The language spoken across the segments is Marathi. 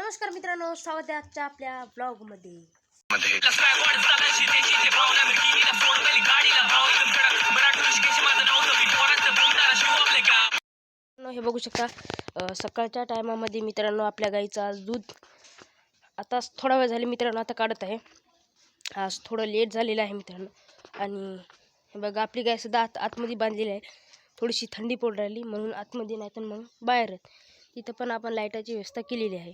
नमस्कार मित्रांनो स्वागत आहे आजच्या आपल्या ब्लॉगमध्ये. हे बघू शकता सकाळच्या टायमामध्ये मित्रांनो आपल्या गाईचं आज दूध आता थोडा वेळ झाले मित्रांनो आता काढत आहे. आज थोडं लेट झालेलं आहे मित्रांनो. आणि हे बघा आपली गाय सुद्धा आत आतमध्ये बांधलेली आहे. थोडीशी थंडी पडू राहिली म्हणून आतमध्ये नाही तर मग बाहेर तिथं पण आपण लाईटाची व्यवस्था केलेली आहे.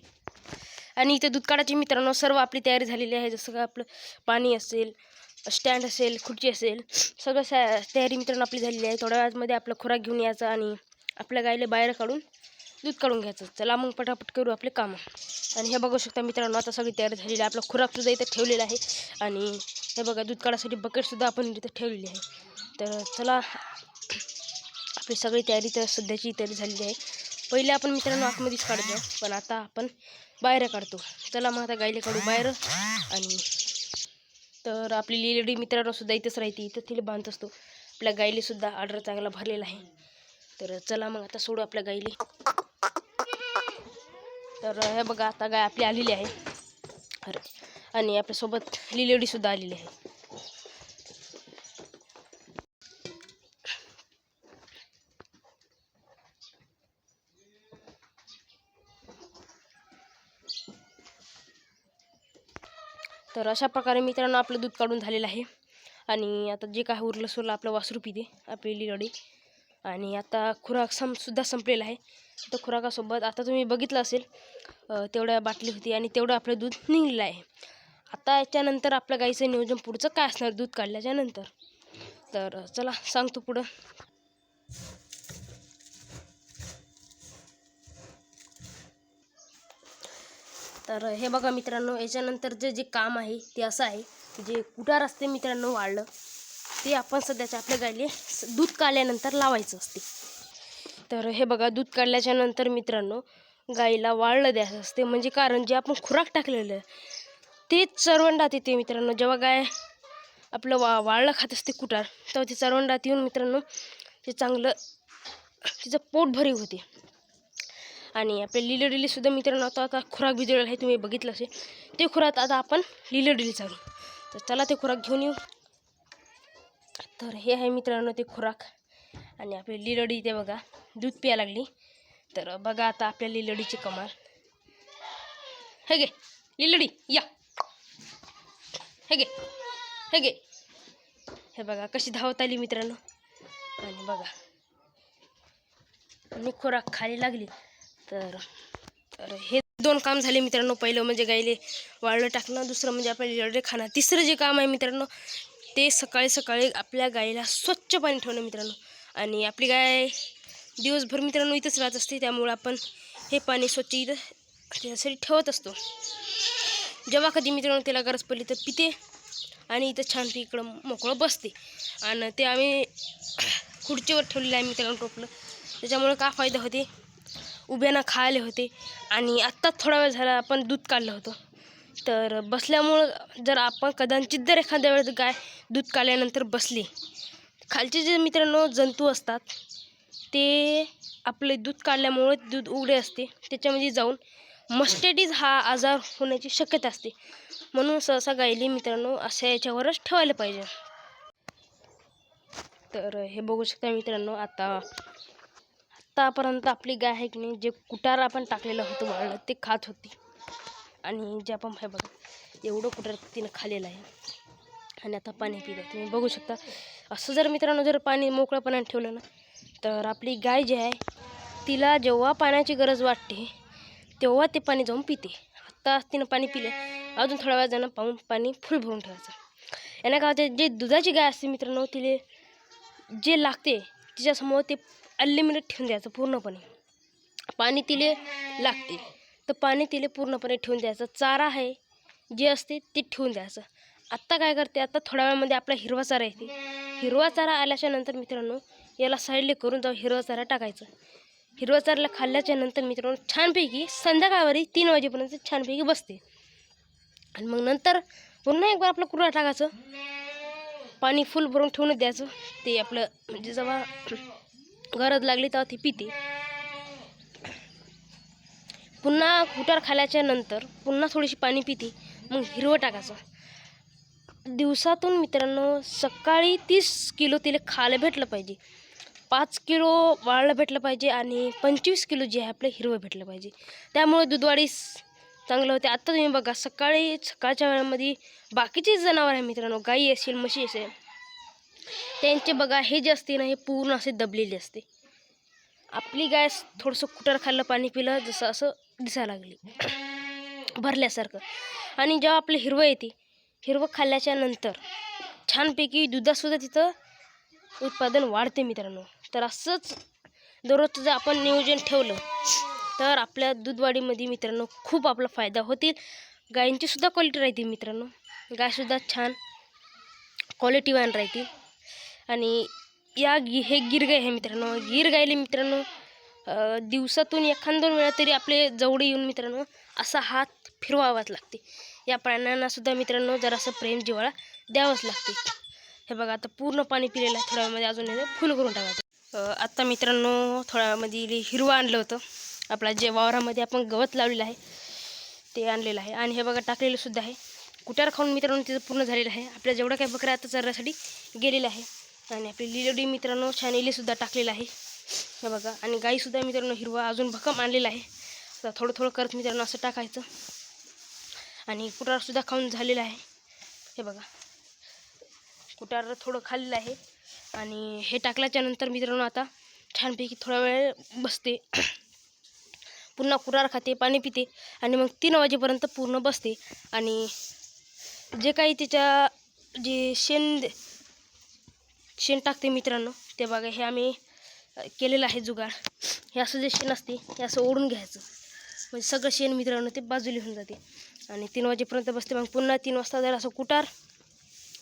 आणि इथे दूधकाडाची मित्रांनो सर्व आपली तयारी झालेली आहे. जसं का आपलं पाणी असेल स्टँड असेल खुर्ची असेल सगळं सा तयारी मित्रांनो आपली झालेली आहे. थोड्या वेळामध्ये आपलं खुराक घेऊन यायचा आणि आपल्या गायीला बाहेर काढून दूध काढून घ्यायचं. चला मग पटापट करू आपले कामं. आणि हे बघू शकता मित्रांनो आता सगळी तयारी झालेली आहे. आपला खुराकसुद्धा इथं ठेवलेला आहे. आणि हे बघा दूध काढासाठी बकेटसुद्धा आपण इथं ठेवलेली आहे. तर चला आपली सगळी तयारी तर सध्याची तयारी झालेली आहे. पहिले आपण मित्रांनो आतमध्येच काढतो पण आता आपण बाहेर काढतो. चला मग आता गायले काढू बाहेर. आणि तर आपली लेडी मित्रांनो सुद्धा इथंच राहते इथं तिला बांधत असतो. आपल्या गायले सुद्धा ऑर्डर चांगला भरलेला आहे. तर चला मग आता सोडू आपल्या गायले तर हे बघा आता गाय आपली आलेली आहे. अरे आणि आपल्यासोबत लिलेडीसुद्धा आलेली आहे. तर अशा प्रकारे मित्रांनो आपलं दूध काढून झालेलं आहे. आणि आता जे काय उरलं सुरलं आपलं वासरू पिते आपली लिलडी आणि आता खुराक संपसुद्धा सुद्धा संपलेला आहे. तर खुराकासोबत आता तुम्ही बघितलं असेल तेवढ्या बाटली होती आणि तेवढं आपलं दूध निघलेलं आहे. आता याच्यानंतर आपल्या गाईचं नियोजन पुढचं काय असणार दूध काढल्याच्यानंतर? तर चला सांगतो पुढं. तर हे बघा मित्रांनो याच्यानंतर जे जे काम आहे ते असं आहे. जे कुटार असते मित्रांनो वाळलं ते आपण सध्याच्या आपल्या गायले दूध काढल्यानंतर लावायचं असते. तर हे बघा दूध काढल्याच्या नंतर मित्रांनो गाईला वाळलं द्यायचं असते. म्हणजे कारण जे आपण खुराक टाकलेलं आहे तेच चरवंडात येते मित्रांनो. जेव्हा गाय आपलं वा वाळलं खात असते कुटार तेव्हा ते चरवंडात येऊन मित्रांनो ते चांगलं तिचं पोट भरीव होते. आणि आपल्या लिलो डिलीसुद्धा मित्रांनो आता आता खुराक भिजवलेला आहे तुम्ही बघितलं असेल. ते खुराक आता आपण लिलो डिली चालू. तर चला ते खुराक घेऊन येऊ. तर हे आहे मित्रांनो ते खुराक. आणि आपली लिलडी ते बघा दूध प्यायला लागली. तर बघा आता आपल्या लिलडीची कमाल. हे गे लिलडी या. हे गे हे गे हे बघा कशी धावत आली मित्रांनो. आणि बघा आणि खुराक खाली लागली. तर तर हे दोन काम झाले मित्रांनो. पहिलं म्हणजे गाईले वाळलं टाकणं दुसरं म्हणजे आपल्याला लिलडे खाणं. तिसरं जे काम आहे मित्रांनो ते सकाळी सकाळी आपल्या गाईला स्वच्छ पाणी ठेवणं मित्रांनो. आणि आपली गाय दिवसभर मित्रांनो इथंच राहत असते त्यामुळं आपण हे पाणी स्वच्छ इथं त्याच्यासाठी ठेवत असतो. जेव्हा कधी मित्रांनो त्याला गरज पडली तर पिते आणि इथं छान इकडं मोकळं बसते. आणि ते आम्ही खुर्चीवर ठेवलेलं आहे मित्रांनो टोपलं. त्याच्यामुळं का फायदा होते? उभ्यानं खायले होते. आणि आत्ताच थोडा वेळ झाला आपण दूध काढलं होतं. तर बसल्यामुळं जर आपण कदाचित जर एखाद्या वेळेस गाय दूध काढल्यानंतर बसली. खालचे जे मित्रांनो जंतू असतात ते आपले दूध काढल्यामुळे दूध उघडे असते. त्याच्यामध्ये जाऊन मस्टेडीज हा आजार होण्याची शक्यता असते. म्हणून सहसा गायली मित्रांनो अशा याच्यावरच ठेवायला पाहिजे. तर हे बघू शकता मित्रांनो आता आत्तापर्यंत आपली गाय आहे की नाही जे कुटार आपण टाकलेलं होतं वाळलं ते खात होती. आणि जे आपण हे बघा एवढं कुटार तिनं खाल्लेलं आहे. आणि आता पाणी पिलं. तुम्ही बघू शकता असं जर मित्रांनो जर पाणी मोकळं ठेवलं ना तर आपली गाय जी आहे तिला जेव्हा पाण्याची गरज वाटते तेव्हा ते पाणी जाऊन पिते. आत्ता तिनं पाणी पिले अजून थोड्या वेळा जाणं पाहून पाणी फुल भरून ठेवायचं. यानं काय होते जे दुधाची गाय असते मित्रांनो तिले जे लागते तिच्यासमोर ते अनलिमिटेड ठेवून द्यायचं पूर्णपणे. पाणी तिले लागते. तर पाणी तिले पूर्णपणे ठेवून द्यायचं. चारा आहे जे असते ते ठेवून द्यायचं. आत्ता काय करते आत्ता थोड्या वेळामध्ये आपला हिरवा चारा येते. हिरवा चारा आल्याच्यानंतर मित्रांनो याला साईडले करून जाऊ हिरवा चारा टाकायचं. हिरवा चाराला खाल्ल्याच्या नंतर मित्रांनो छानपैकी संध्याकाळवरी तीन वाजेपर्यंत छानपैकी बसते. आणि मग नंतर पुन्हा एक बार आपलं कुरा टाकायचं. पाणी फुल भरून ठेवूनच द्यायचं. ते आपलं म्हणजे जेव्हा गरज लागली तेव्हा ती पिते. पुन्हा कुटार खाल्याच्या नंतर पुन्हा थोडीशी पाणी पिते मग हिरवं टाकायचं. दिवसातून मित्रांनो सकाळी तीस किलो तिला खायला भेटलं पाहिजे. पाच किलो वाळलं भेटलं पाहिजे आणि पंचवीस किलो जे आहे आपलं हिरवं भेटलं पाहिजे. त्यामुळे दूधवाढी चांगलं होते. आत्ता तुम्ही बघा सकाळी सकाळच्या वेळामध्ये बाकीचे जनावर आहे मित्रांनो गाई असेल म्हशी असेल त्यांचे बघा हे जे असते ना हे पूर्ण असे दबलेले असते. आपली गाय थोडंसं कुटार खाल्लं पाणी पिलं जसं असं दिसायला लागली. भरल्यासारखं. आणि जेव्हा आपलं हिरवं येते हिरवं खाल्ल्याच्या नंतर छानपैकी दुधातसुद्धा तिथं उत्पादन वाढते मित्रांनो. तर असंच दररोजचं जर आपण नियोजन ठेवलं तर आपल्या दूधवाढीमध्ये मित्रांनो खूप आपला फायदा होतील. गायींचीसुद्धा क्वालिटी राहते मित्रांनो. गायसुद्धा छान क्वालिटीवान राहतील. आणि या गी हे गिर आहे मित्रांनो. गिरगायले मित्रांनो दिवसातून एखाद दोन वेळा तरी आपले जवळ येऊन मित्रांनो असा हात फिरवावाच लागते. या प्राण्यांनासुद्धा मित्रांनो जरासं प्रेम जिवाळा द्यावंच लागते. हे बघा आता पूर्ण पाणी पिलेलं आहे थोड्या वेळामध्ये अजून फुल करून टाकायचं. आत्ता मित्रांनो थोड्या वेळामध्ये हिरवं आणलं होतं. आपला जे वावरामध्ये आपण गवत लावलेलं आहे ते आणलेलं आहे. आणि हे बघा टाकलेलं सुद्धा आहे. कुटार खाऊन मित्रांनो तिथं पूर्ण झालेलं आहे. आपल्या जेवढं काही बकऱ्या आता चरण्यासाठी गेलेलं आहे. आणि आपली लिलोडी मित्रांनो छान इलेसुद्धा टाकलेलं आहे. हे बघा आणि गाईसुद्धा मित्रांनो हिरवा अजून भक्कम आणलेला आहे. आता थोडं थोडं करत मित्रांनो असं टाकायचं. आणि कुटारसुद्धा खाऊन झालेलं आहे. हे बघा कुटार थोडं खाल्लेलं आहे. आणि हे टाकल्याच्या नंतर मित्रांनो आता छानपैकी थोडा वेळ बसते. पुन्हा कुरार खाते पाणी पिते आणि मग तीन वाजेपर्यंत पूर्ण बसते. आणि जे काही तिच्या जे शेण शेण टाकते मित्रांनो. ते बघा हे आम्ही केलेलं आहे जुगाड. हे असं जे शेण असते हे असं ओढून घ्यायचं. म्हणजे सगळं शेण मित्रांनो ते बाजूला होऊन जाते. आणि तीन वाजेपर्यंत बसते. मग पुन्हा तीन वाजता जर असं कुटार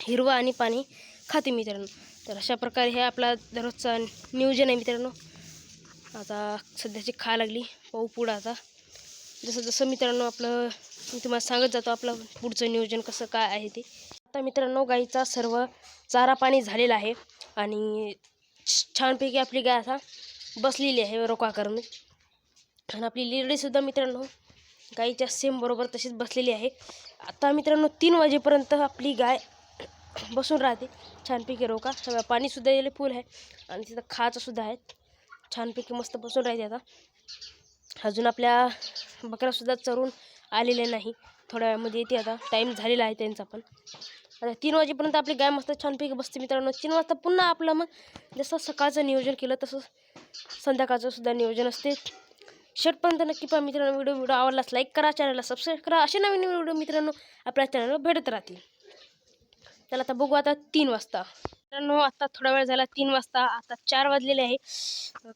हिरवं आणि पाणी खाते मित्रांनो. तर अशा प्रकारे हे आपला दररोजचा नियोजन आहे मित्रांनो. आता सध्याची खा लागली पाहू पुढं आता. जसं जसं मित्रांनो आपलं मी तुम्हाला सांगत जातो आपलं पुढचं नियोजन कसं काय आहे ते. आत्ता मित्रांनो गाईचा सर्व चारा पाणी झालेला आहे आणि छानपैकी आपली गाय आता बसलेली आहे रोका करून. आणि आपली लिरडीसुद्धा मित्रांनो गाईच्या सेम बरोबर तशीच बसलेली आहे. आता मित्रांनो तीन वाजेपर्यंत आपली गाय बसून राहते. छानपैकी रोका सगळं पाणीसुद्धा यायला फुल आहे. आणि तिथं खाचंसुद्धा आहेत. छानपैकी मस्त बसून राहते आता. अजून आपल्या बकऱ्यासुद्धा चरून आलेल्या नाही. थोड्या वेळामध्ये येते आता. टाईम झालेला आहे त्यांचा पण. आता तीन वाजेपर्यंत आपली गाय मस्त छानपैकी बसते मित्रांनो. तीन वाजता पुन्हा आपलं मग जसं सकाळचं नियोजन केलं तसं संध्याकाळचं सुद्धा नियोजन असते. शेवटपर्यंत नक्की पहा मित्रांनो व्हिडिओ व्हिडिओ आवडलास लाईक करा चॅनलला सबस्क्राईब करा. असे नवीन व्हिडिओ मित्रांनो आपल्या चॅनलवर भेटत राहतील. चला आता बघू आता तीन वाजता. मित्रांनो आता थोडा वेळ झाला तीन वाजता. आता चार वाजलेले आहे.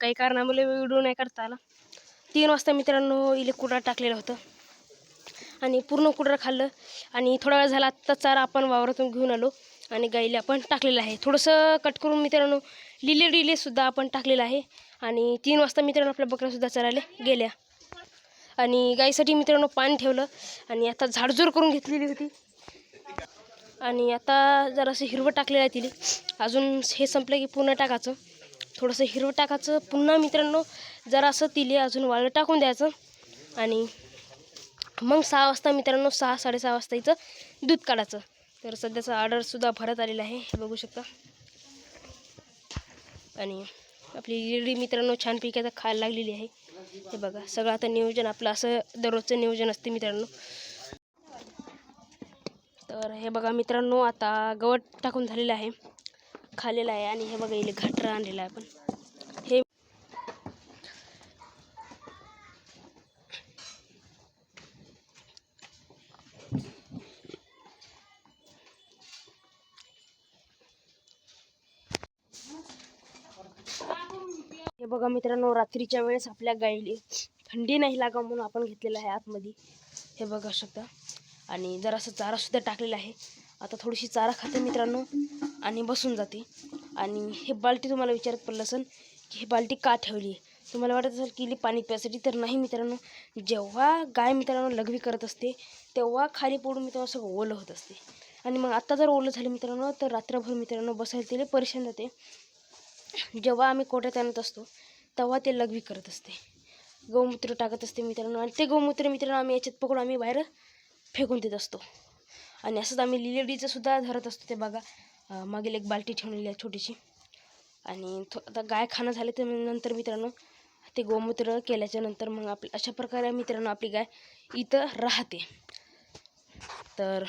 काही कारणामुळे व्हिडिओ नाही करता आला. तीन वाजता मित्रांनो इले कुडा टाकलेलं होतं. आणि पूर्ण कुडर खाल्लं. आणि थोडा वेळ झाला आत्ता चारा आपण वावरातून घेऊन आलो. आणि गाईला आपण टाकलेलं आहे. थोडंसं कट करून मित्रांनो लिले डिलेसुद्धा आपण टाकलेलं आहे. आणि तीन वाजता मित्रांनो आपल्या बकऱ्यासुद्धा चरायला गेल्या. आणि गाईसाठी मित्रांनो पाणी ठेवलं. आणि आता झाडझूड करून घेतलेली होती. आणि आता जरासं हिरवं टाकलेलं आहे तिले. अजून हे संपलं की पुन्हा टाकायचं. थोडंसं हिरवं टाकायचं. पुन्हा मित्रांनो जरासं तिले अजून वाळं टाकून द्यायचं. आणि मग सहा वाजता मित्रांनो सहा साडेसहा वाजता इथं दूध काढायचं. तर सध्याचा ऑर्डरसुद्धा भरत आलेला आहे हे बघू शकता. आणि आपली लिडी मित्रांनो छानपैकी आता खायला लागलेली आहे. हे बघा सगळं आता नियोजन आपलं असं दररोजचं नियोजन असते मित्रांनो. तर हे बघा मित्रांनो आता गवत टाकून झालेलं आहे. खाल्लेलं आहे आणि हे बघा इले घाटरा आणलेलं आहे आपण हे हे बघा मित्रांनो रात्रीच्या वेळेस आपल्या गाईले थंडी नाही लागा म्हणून आपण घेतलेलं आहे आतमध्ये. हे बघा शकता. आणि जरासं चारासुद्धा टाकलेला आहे. आता थोडीशी चारा खाते मित्रांनो आणि बसून जाते. आणि हे बाल्टी तुम्हाला विचारत पडलं असेल की ही बाल्टी का ठेवली? आहे तुम्हाला वाटत असेल की पाणी प्यायसाठी तर नाही मित्रांनो. जेव्हा गाय मित्रांनो लघवी करत असते तेव्हा खाली पडून मित्रांनो सगळं ओलं होत असते. आणि मग आत्ता जर ओलं झालं मित्रांनो तर रात्रभर मित्रांनो बसायला तिला परेशान जाते जेव्हा आम्ही कोट्यात आणत असतो तेव्हा ते लघवी करत असते. गौमूत्र टाकत असते मित्रांनो. आणि ते गौमूत्र मित्रांनो आम्ही याच्यात पकडून आम्ही बाहेर फेकून देत असतो. आणि असंच आम्ही लिलेडीचं सुद्धा धरत असतो ते बघा. मागील एक बाल्टी ठेवलेली आहे छोटीशी. आणि थो आता गाय खाणं झाले तर नंतर मित्रांनो ते गोमूत्र केल्याच्यानंतर मग आप अशा प्रकारे मित्रांनो आपली गाय इथं राहते. तर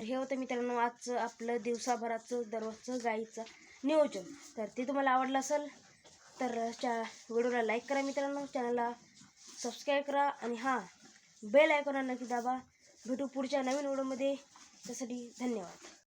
हे होतं मित्रांनो आजचं आपलं दिवसाभराचं दररोजचं गाईचं नियोजन. तर ते तुम्हाला आवडलं असेल तर च्या व्हिडिओला लाईक करा मित्रांनो चॅनलला सबस्क्राईब करा आणि हां बेल आयकॉनला नक्की दाबा. भेटू पुढच्या नवीन व्हिडिओमध्ये. त्यासाठी धन्यवाद.